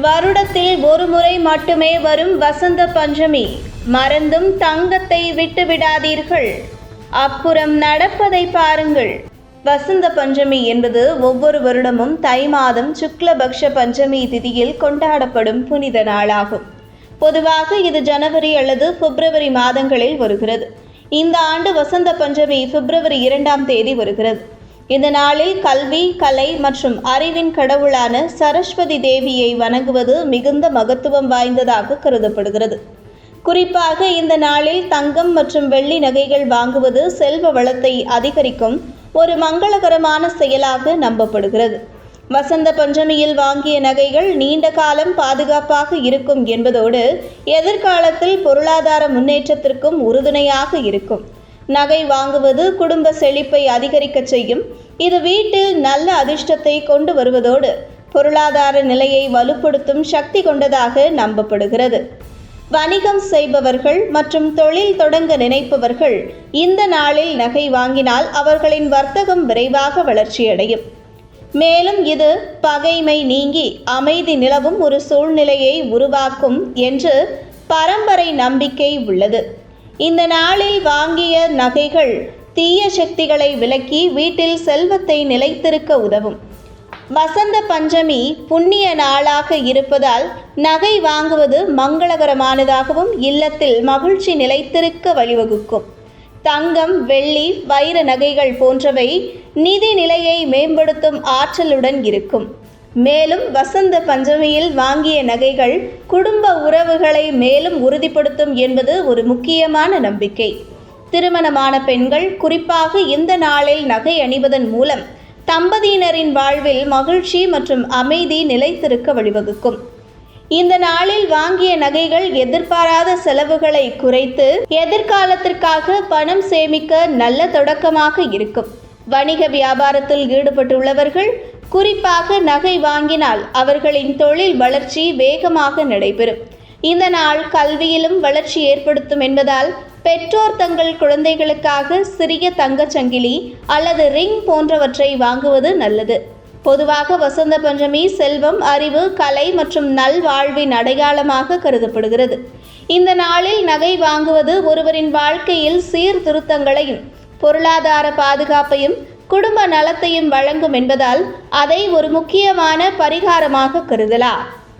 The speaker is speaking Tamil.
வருடத்தில் ஒரு முறை மட்டுமே வரும் வசந்த பஞ்சமி. மறந்தும் தங்கத்தை விட்டு விடாதீர்கள். அப்புறம் நடப்பதை பாருங்கள். வசந்த பஞ்சமி என்பது ஒவ்வொரு வருடமும் தை மாதம் சுக்லபக்ஷ பஞ்சமி திதியில் கொண்டாடப்படும் புனித நாளாகும். பொதுவாக இது ஜனவரி அல்லது பிப்ரவரி மாதங்களில் வருகிறது. இந்த ஆண்டு வசந்த பஞ்சமி பிப்ரவரி இரண்டாம் தேதி வருகிறது. இந்த நாளில் கல்வி கலை மற்றும் அறிவின் கடவுளான சரஸ்வதி தேவியை வணங்குவது மிகுந்த மகத்துவம் வாய்ந்ததாக கருதப்படுகிறது. குறிப்பாக இந்த நாளில் தங்கம் மற்றும் வெள்ளி நகைகள் வாங்குவது செல்வ வளத்தை அதிகரிக்கும் ஒரு மங்களகரமான செயலாக நம்பப்படுகிறது. வசந்த பஞ்சமியில் வாங்கிய நகைகள் நீண்ட காலம் பாதுகாப்பாக இருக்கும் என்பதோடு எதிர்காலத்தில் பொருளாதார முன்னேற்றத்திற்கும் உறுதுணையாக இருக்கும். நகை வாங்குவது குடும்ப செழிப்பை அதிகரிக்கச் செய்யும். இது வீட்டில் நல்ல அதிர்ஷ்டத்தை கொண்டு வருவதோடு பொருளாதார நிலையை வலுப்படுத்தும் சக்தி கொண்டதாக நம்பப்படுகிறது. வணிகம் செய்பவர்கள் மற்றும் தொழில் தொடங்க நினைப்பவர்கள் இந்த நாளில் நகை வாங்கினால் அவர்களின் வர்த்தகம் விரைவாக வளர்ச்சியடையும். மேலும் இது பகைமை நீங்கி அமைதி நிலவும் ஒரு சூழ்நிலையை உருவாக்கும் என்று பரம்பரை நம்பிக்கை உள்ளது. இந்த நாளில் வாங்கிய நகைகள் தீய சக்திகளை விலக்கி வீட்டில் செல்வத்தை நிலைத்திருக்க உதவும். வசந்த பஞ்சமி புண்ணிய நாளாக இருப்பதால் நகை வாங்குவது மங்களகரமானதாகவும் இல்லத்தில் மகிழ்ச்சி நிலைத்திருக்க வழிவகுக்கும். தங்கம் வெள்ளி வைர நகைகள் போன்றவை நிதி நிலையை மேம்படுத்தும் ஆற்றலுடன் இருக்கும். மேலும் வசந்த பஞ்சமியில் வாங்கிய நகைகள் குடும்ப உறவுகளை மேலும் உறுதிப்படுத்தும் என்பது ஒரு முக்கியமான நம்பிக்கை. திருமணமான பெண்கள் குறிப்பாக இந்த நாளில் நகை அணிவதன் மூலம் தம்பதியினரின் வாழ்வில் மகிழ்ச்சி மற்றும் அமைதி நிலைத்திருக்க வழிவகுக்கும். இந்த நாளில் வாங்கிய நகைகள் எதிர்பாராத செலவுகளை குறைத்து எதிர்காலத்திற்காக பணம் சேமிக்க நல்ல தொடக்கமாக இருக்கும். வணிக வியாபாரத்தில் ஈடுபட்டுள்ளவர்கள் குறிப்பாக நகை வாங்கினால் அவர்களின் தொழில் வளர்ச்சி வேகமாக நடைபெறும். இந்த நாள் கல்வியிலும் வளர்ச்சி ஏற்படுத்தும் என்பதால் பெற்றோர் தங்கள் குழந்தைகளுக்காக சிறிய தங்கச் சங்கிலி அல்லது ரிங் போன்றவற்றை வாங்குவது நல்லது. பொதுவாக வசந்த பஞ்சமி செல்வம் அறிவு கலை மற்றும் நல்வாழ்வின் அடையாளமாக கருதப்படுகிறது. இந்த நாளில் நகை வாங்குவது ஒருவரின் வாழ்க்கையில் சீர்திருத்தங்களையும் பொருளாதார பாதுகாப்பையும் குடும்ப நலத்தையும் வழங்கும் என்பதால் அதை ஒரு முக்கியமான பரிகாரமாக கருதலாம்